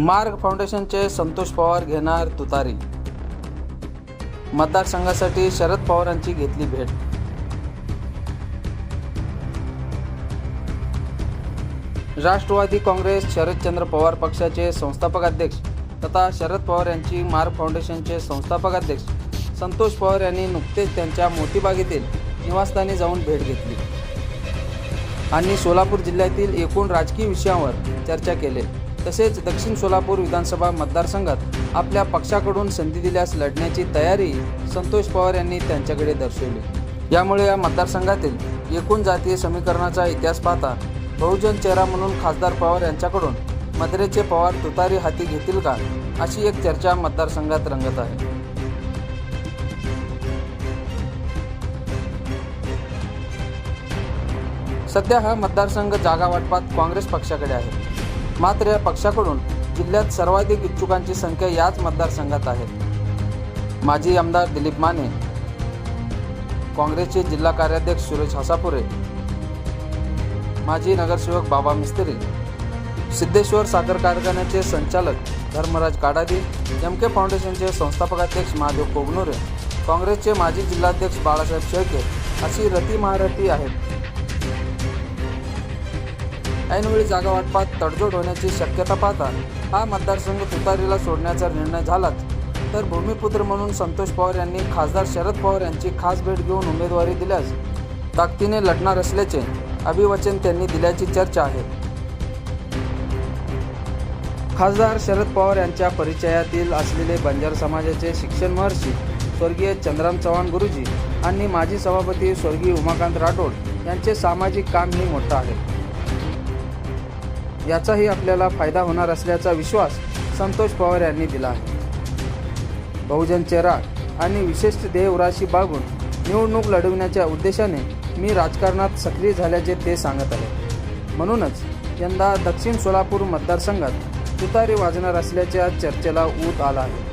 मार्ग फाउंडेशनचे संतोष पवार घेणार तुतारी. मतदारसंघासाठी शरद पवारांची घेतली भेट. राष्ट्रवादी काँग्रेस शरदचंद्र पवार पक्षाचे संस्थापक अध्यक्ष तथा शरद पवार यांची मार्ग फाउंडेशनचे संस्थापक अध्यक्ष संतोष पवार यांनी नुकतेच त्यांच्या मोतीबागेतील निवासस्थानी जाऊन भेट घेतली. आणि सोलापूर जिल्ह्यातील एकूण राजकीय विषयांवर चर्चा केली. तसेच दक्षिण सोलापूर विधानसभा मतदारसंघात आपल्या पक्षाकडून संधी दिल्यास लढण्याची तयारी संतोष पवार यांनी त्यांच्याकडे दर्शवली. यामुळे या मतदारसंघातील एकूण जातीय समीकरणाचा इतिहास पाहता बहुजन चेहरा म्हणून खासदार पवार यांच्याकडून मद्रेचे पवार तुतारी हाती घेतील का अशी एक चर्चा मतदारसंघात रंगत आहे. सध्या हा मतदारसंघ जागा वाटपात काँग्रेस पक्षाकडे आहे. मात्र या पक्षाकडून जिल्ह्यात सर्वाधिक इच्छुकांची संख्या याच मतदारसंघात आहे. माजी आमदार दिलीप माने काँग्रेसचे जिल्हा कार्याध्यक्ष सुरेश हसापुरे माजी नगरसेवक बाबा मिस्त्री सिद्धेश्वर साखर कारखान्याचे संचालक धर्मराज काडादी एम के फाउंडेशनचे संस्थापक अध्यक्ष महादेव कोगनोरे काँग्रेसचे माजी जिल्हाध्यक्ष बाळासाहेब शेळके अशी रती महारथी आहेत. ऐनवेळी जागा वाटपात तडजोड होण्याची शक्यता पाहता हा मतदारसंघ तुतारीला सोडण्याचा निर्णय झालाच. तर भूमिपुत्र म्हणून संतोष पवार यांनी खासदार शरद पवार यांची खास भेट घेऊन उमेदवारी दिल्यास ताकदीने लढणार असल्याचे अभिवचन त्यांनी दिल्याची चर्चा आहे. खासदार शरद पवार यांच्या परिचयातील असलेले बंजार समाजाचे शिक्षण महर्षी स्वर्गीय चंद्राम चव्हाण गुरुजी आणि माजी सभापती स्वर्गीय उमाकांत राठोड यांचे सामाजिक काम कामही मोठं आहे. याचाही आपल्याला फायदा होणार असल्याचा विश्वास संतोष पवार यांनी दिला आहे. बहुजन चेहरा आणि विशिष्ट देवराशी बाळगून निवडणूक लढविण्याच्या उद्देशाने मी राजकारणात सक्रिय झाल्याचे ते सांगत आहे म्हणूनच यंदा दक्षिण सोलापूर मतदारसंघात तुतारी वाजणार असल्याच्या चर्चेला ऊत आला आहे.